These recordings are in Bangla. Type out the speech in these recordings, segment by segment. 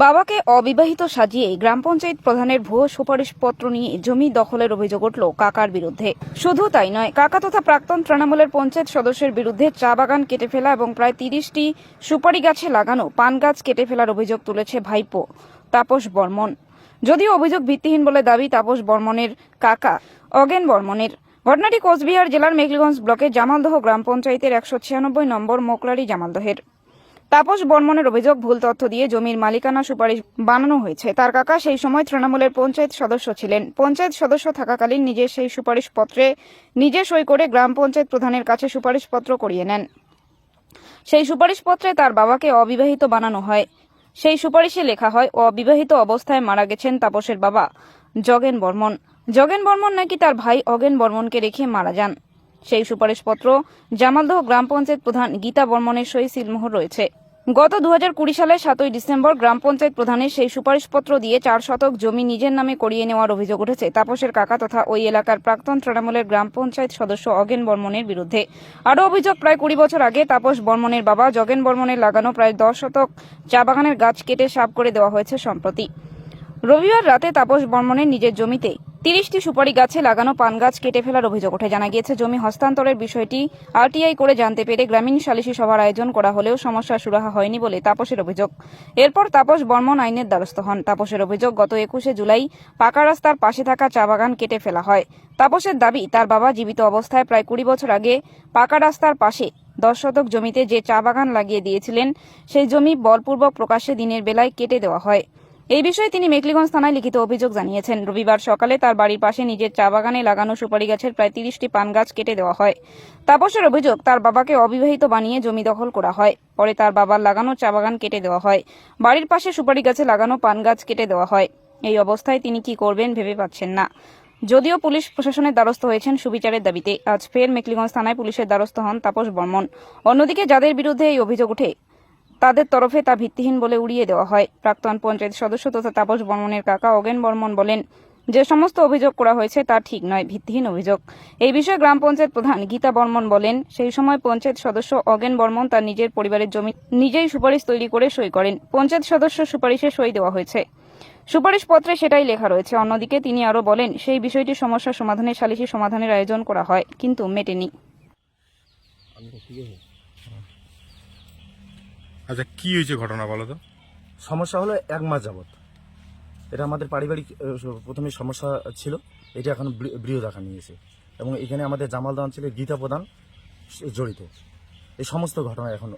বাবাকে অবিবাহিত সাজিয়ে গ্রাম পঞ্চায়েত প্রধানের ভুয়ো সুপারিশপত্র নিয়ে জমি দখলের অভিযোগ উঠল কাকার বিরুদ্ধে। শুধু তাই নয়, কাকা তথা প্রাক্তন তৃণমূলের পঞ্চায়েত সদস্যের বিরুদ্ধে চা বাগান কেটে ফেলা এবং প্রায় তিরিশটি সুপারি গাছে লাগানো পান গাছ কেটে ফেলার অভিযোগ তুলেছে ভাইপো, তাপস বর্মন। যদিও অভিযোগ ভিত্তিহীন বলে দাবি তাপস বর্মনের কাকা, অগেন বর্মনের। ঘটনাটি কোচবিহার জেলার মেঘলিগঞ্জ ব্লকের জামালদহ গ্রাম পঞ্চায়েতের একশো ছিয়ানব্বই নম্বর মোকলারি জামালদহের। তাপস বর্মনের অভিযোগ, ভুল তথ্য দিয়ে জমির মালিকানা সুপারিশ বানানো হয়েছে। তার কাকা সেই সময় তৃণমূলের পঞ্চায়েত সদস্য ছিলেন। পঞ্চায়েত সদস্য থাকাকালীন নিজের সেই সুপারিশপত্রে নিজে সই করে গ্রাম পঞ্চায়েত প্রধানের কাছে সুপারিশপত্র করিয়ে নেন। সেই সুপারিশপত্রে তার বাবাকে অবিবাহিত বানানো হয়। সেই সুপারিশে লেখা হয়, অবিবাহিত অবস্থায় মারা গেছেন তাপসের বাবা, জগেন বর্মন। জগেন বর্মন নাকি তার ভাই অগেন বর্মনকে রেখে মারা যান। সেই সুপারিশপত্র জামালদহ গ্রাম পঞ্চায়েত প্রধান গীতা বর্মনের সই সিলমোহর রয়েছে। গত কুড়ি সালের সাতই ডিসেম্বর গ্রাম পঞ্চায়েত প্রধানের সেই সুপারিশপত্র দিয়ে চার শতক জমি নিজের নামে করিয়ে নেওয়ার অভিযোগ উঠেছে। তাপসের কাকা তথা ওই এলাকার প্রাক্তন তৃণমূলের গ্রাম পঞ্চায়েত সদস্য অগেন বর্মনের বিরুদ্ধে। আরও অভিযোগ, প্রায় কুড়ি বছর আগে তাপস বর্মনের বাবা জগেন বর্মনের লাগানো প্রায় দশ শতক চা বাগানের গাছ কেটে সাফ করে দেওয়া হয়েছে সম্প্রতি। রবিবার রাতে তাপস বর্মনের নিজের জমিতে তিরিশটি সুপারি গাছে লাগানো পান গাছ কেটে ফেলার অভিযোগ ওঠে জানা গিয়েছে, জমি হস্তান্তরের বিষয়টি আরটিআই করে জানতে পেরে গ্রামীণ সালিশি সভার আয়োজন করা হলেও সমস্যা সুরাহা হয়নি বলে তাপসের অভিযোগ। এরপর তাপস বর্মন আইনের দ্বারস্থ হন। তাপসের অভিযোগ, গত একুশে জুলাই পাকা রাস্তার পাশে থাকা চা বাগান কেটে ফেলা হয়। তাপসের দাবি, তার বাবা জীবিত অবস্থায় প্রায় কুড়ি বছর আগে পাকা রাস্তার পাশে দশ শতক জমিতে যে চা বাগান লাগিয়ে দিয়েছিলেন, সেই জমি বলপূর্বক প্রকাশ্যে দিনের বেলায় কেটে দেওয়া হয়। এই বিষয়ে তিনি মেকলিগঞ্জ থানায় লিখিত অভিযোগ জানিয়েছেন। রবিবার সকালে তার বাড়ির পাশে নিজের চা বাগানে লাগানো সুপারি গাছের প্রায় তিরিশটি পান গাছ কেটে দেওয়া হয়। তাপসের অভিযোগ, তার বাবাকে অবিবাহিত বানিয়ে জমি দখল করা হয়। পরে তার বাবার লাগানো চা বাগান কেটে দেওয়া হয়। বাড়ির পাশে সুপারি গাছে লাগানো পান গাছ কেটে দেওয়া হয়। এই অবস্থায় তিনি কি করবেন ভেবে পাচ্ছেন না। যদিও পুলিশ প্রশাসনের দ্বারস্থ হয়েছেন সুবিচারের দাবিতে, আজ ফের মেকলিগঞ্জ থানায় পুলিশের দ্বারস্থ হন তাপস বর্মন। অন্যদিকে যাদের বিরুদ্ধে এই অভিযোগ ওঠে তাদের তরফে তা ভিত্তিহীন বলে উড়িয়ে দেওয়া হয়। প্রাক্তন পঞ্চায়েত সদস্য তথা তাপস বর্মনের কাকা অগেন বর্মন বলেন, যে সমস্ত অভিযোগ করা হয়েছে তা ঠিক নয়, ভিত্তিহীন অভিযোগ। এই বিষয়ে গ্রাম পঞ্চায়েত প্রধান গীতা বর্মন বলেন, সেই সময় পঞ্চায়েত সদস্য অগেন বর্মন তার নিজের পরিবারের জমি নিজেই সুপারিশ তৈরি করে সই করেন। পঞ্চায়েত সদস্য সুপারিশে সই দেওয়া হয়েছে। সুপারিশ পত্রে সেটাই লেখা রয়েছে। অন্যদিকে তিনি আরও বলেন, সেই বিষয়টি সমস্যা সমাধানে সালিশি সমাধানের আয়োজন করা হয়, কিন্তু মেটেনি। আচ্ছা কি হয়েছে ঘটনা বলো তো? সমস্যা হলো এক মাস যাবত এটা আমাদের পারিবারিক প্রথমে সমস্যা ছিল। এটা এখন বৃ- বৃহৎ আকার নিয়েছে। এবং এখানে আমাদের জামালদা অঞ্চলে গীতা প্রধান জড়িত। এই সমস্ত ঘটনা এখন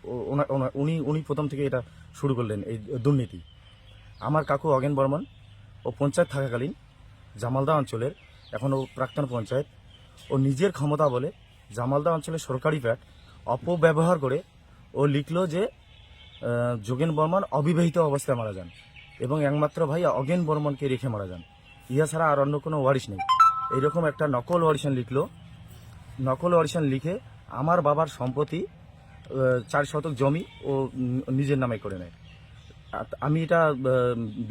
উনি উনি প্রথম থেকে এটা শুরু করলেন, এই দুর্নীতি। আমার কাকু অগেন বর্মন ও পঞ্চায়েত থাকাকালীন জামালদা অঞ্চলের, এখন ও প্রাক্তন পঞ্চায়েত, ও নিজের ক্ষমতা বলে জামালদা অঞ্চলের সরকারি ফ্ল্যাট অপব্যবহার করে ও লিখলো যে যোগেন বর্মন অবিবাহিত অবস্থায় মারা যান। এবং একমাত্র ভাই অগেন বর্মনকে রেখে মারা যান। ইহা ছাড়া আর অন্য কোনো ওয়ারিশ নেই। এইরকম একটা নকল ওয়ারিশন লিখলো। নকল ওয়ারিশন লিখে আমার বাবার সম্পত্তি চার শতক জমি ও নিজের নামে করে নেয়। আমি এটা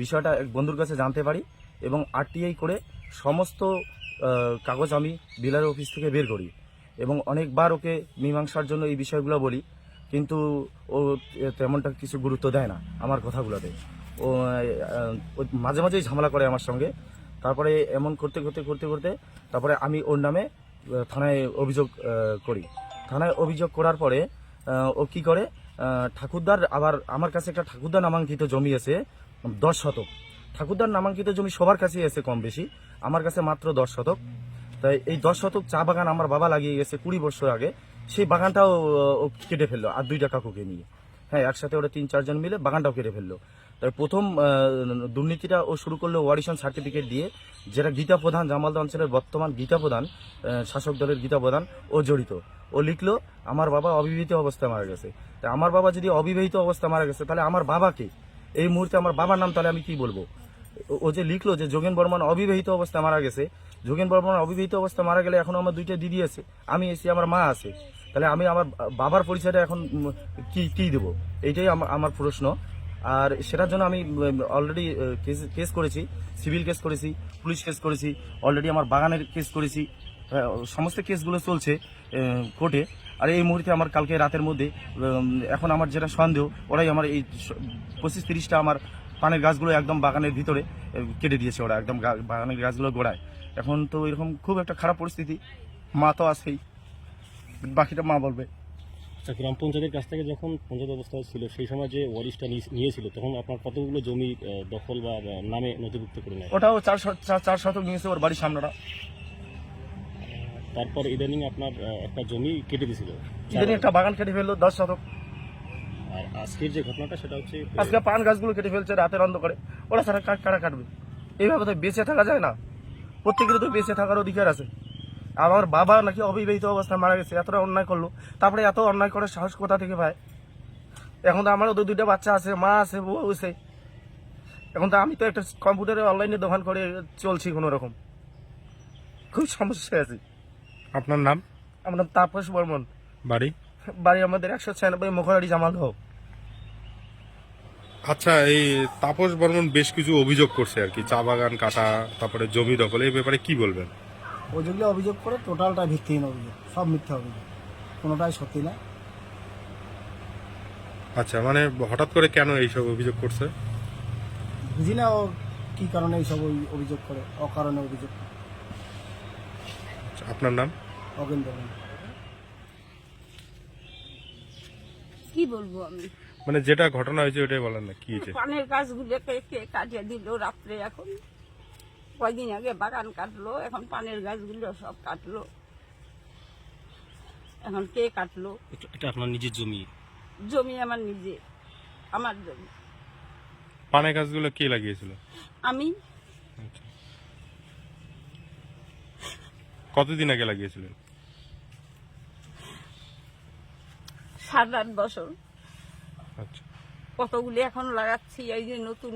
বিষয়টা এক বন্ধুর কাছে জানতে পারি এবং আরটিআই করে সমস্ত কাগজ আমি বিলার অফিস থেকে বের করি। এবং অনেকবার ওকে মীমাংসার জন্য এই বিষয়গুলো বলি। কিন্তু ও তেমনটা কিছু গুরুত্ব দেয় না আমার কথাগুলোতে। ও মাঝে মাঝেই ঝামেলা করে আমার সঙ্গে। তারপরে এমন করতে করতে করতে করতে তারপরে আমি ওর নামে থানায় অভিযোগ করি। থানায় অভিযোগ করার পরে ও কি করে ঠাকুরদার আবার আমার কাছে একটা ঠাকুরদার নামাঙ্কিত জমি আছে, দশ শতক। ঠাকুরদার নামাঙ্কিত জমি সবার কাছেই আছে কম বেশি, আমার কাছে মাত্র দশ শতক। তাই এই দশ শতক চা বাগান আমার বাবা লাগিয়ে গেছে কুড়ি বছর আগে। সেই বাগানটাও কেটে ফেলল, আর দুইটা কাকুকে নিয়ে। হ্যাঁ একসাথে ওরা তিন, চারজন মিলে বাগানটাও কেটে ফেলল। তাই প্রথম দুর্নীতিটা ও শুরু করল ওয়ারিশন সার্টিফিকেট দিয়ে, যেটা গীতা প্রধান জামালদা অঞ্চলের বর্তমান গীতা প্রধান শাসক দলের গীতা প্রধান, ও জড়িত। ও লিখলো, আমার বাবা অবিবাহিত অবস্থায় মারা গেছে। তাই আমার বাবা যদি অবিবাহিত অবস্থায় মারা গেছে, তাহলে আমার বাবাকে এই মুহূর্তে আমার বাবার নাম তাহলে আমি কি বলব? ও- যে লিখলো যে যোগেন বর্মন অবিবাহিত অবস্থায় মারা গেছে, যোগেন বর্মন অবিবাহিত অবস্থায় মারা গেলে এখন আমার দুইটা দিদি আছে, আমি এসে আমার মা আছে। তাহলে আমি আমার বাবার পরিচয়টা এখন কি কি দেবো? এইটাই আমার প্রশ্ন। আর সেটার জন্য আমি অলরেডি কেস করেছি, সিভিল কেস করেছি, পুলিশ কেস করেছি অলরেডি আমার বাগানের কেস করেছি সমস্ত কেসগুলো চলছে কোর্টে। আর এই মুহূর্তে আমার কালকে রাতের মধ্যে এখন আমার যেটা সন্দেহ, ওরাই আমার এই পঁচিশ তিরিশটা আমার পানের গাছগুলো একদম বাগানের ভিতরে কেটে দিয়েছে ওরা একদম বাগানের গাছগুলো গোড়ায়। এখন তো এরকম খুব একটা খারাপ পরিস্থিতি মা তো আছেই। বাকিটা মা বলবে। আচ্ছা গ্রাম পঞ্চায়েতের কাছ থেকে যখন পঞ্চায়েত অবস্থায় ছিল সেই সময় যে ওয়ারিশটা নিয়ে- নিয়েছিল তখন আপনার কতগুলো জমি দখল বা নামে নথিভুক্ত করে নেয়? ওটাও চার- চার শতক নিয়েছে ওর বাড়ির সামনেটা তারপর ইদানিং আপনার একটা জমি কেটে দিয়েছিল। ইদানিং একটা বাগান কেটে ফেলল দশ শতক। আর আজকের যে ঘটনাটা সেটা হচ্ছে আজকে পান গাছগুলো কেটে ফেলছে রাতের অন্ধকারে। ওরা সারা কাটা কাটবে? এইভাবে তো বেঁচে থাকা যায় না। প্রত্যেকেরই তো বেঁচে থাকার অধিকার আছে। আমার বাবা নাকি অবিবাহিত অবস্থায় মারা গেছে এতটা অন্যায় করল। তারপরে এত অন্যায় করার সাহস কোথা থেকে পায়? এখন তো আমারও তো দুইটা বাচ্চা আছে মা আছে বউ আছে। এখন তো আমি তো একটা কম্পিউটারে অনলাইনে দোকান করে চলছি কোনো রকম খুব সমস্যা আছে। আপনার নাম? আমরা তাপস বর্মন। বাড়ি? বাড়ি আমাদের একশো ছিয়ানব্বই মুখারি জামাল হোক। আচ্ছা এই তাপস বর্মন বেশ কিছু অভিযোগ করছে আর কি চা বাগান কাটা তারপরে জমি দখল এই ব্যাপারে কি বলবেন? ও যেগুলো অভিযোগ করে টোটালটা ভিত্তিহীন অভিযোগ সব মিথ্যা অভিযোগ কোনোটাই সত্যি না। আচ্ছা মানে হঠাৎ করে কেন এইসব অভিযোগ করছে? বুঝি না ও কী কারণে এইসব ওই অভিযোগ করে অকারণে অভিযোগ করে। আচ্ছা, আপনার নাম? অগেন্দ্র বর্মন। কি বলব আমি? মানে যেটা ঘটনা হয়েছে ওটাই বলেন না কি হয়েছে? পানের গাছগুলোকে কে কাটিয়ে দিল রাত্রে এখন? কয়দিন আগে বাগান কাটলো এখন পানের গাছগুলো সব কাটলো। এখন কে কাটলো? এটা- আপনার নিজের জমি? জমি আমার নিজে আমার জমি। পানে গাছগুলো কে লাগিয়েছিল? আমি। আচ্ছা। কতদিন আগে লাগিয়েছিলেন? সাত আট বছর। আচ্ছা। কতগুলি এখন লাগাচ্ছি এই যে নতুন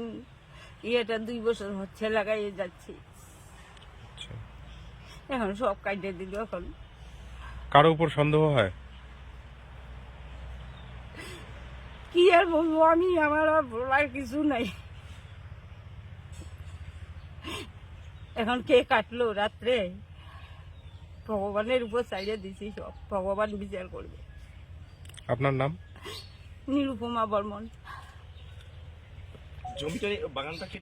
ইয়েটা দুই বছর হচ্ছে লাগাইয়ে যাচ্ছি। আচ্ছা। এখন সব কাটিয়ে দিল এখন। কারও উপর সন্দেহ হয়? কি আর বলব আমি আমার আর বলার কিছু নাই। এখন কে কাটলো রাত্রে? ভগবানের উপর চাইয়ে দিছি সব। ভগবান বিচার করবে। আপনার নাম? নিরুপমা বর্মন। জমিটা বাগানটা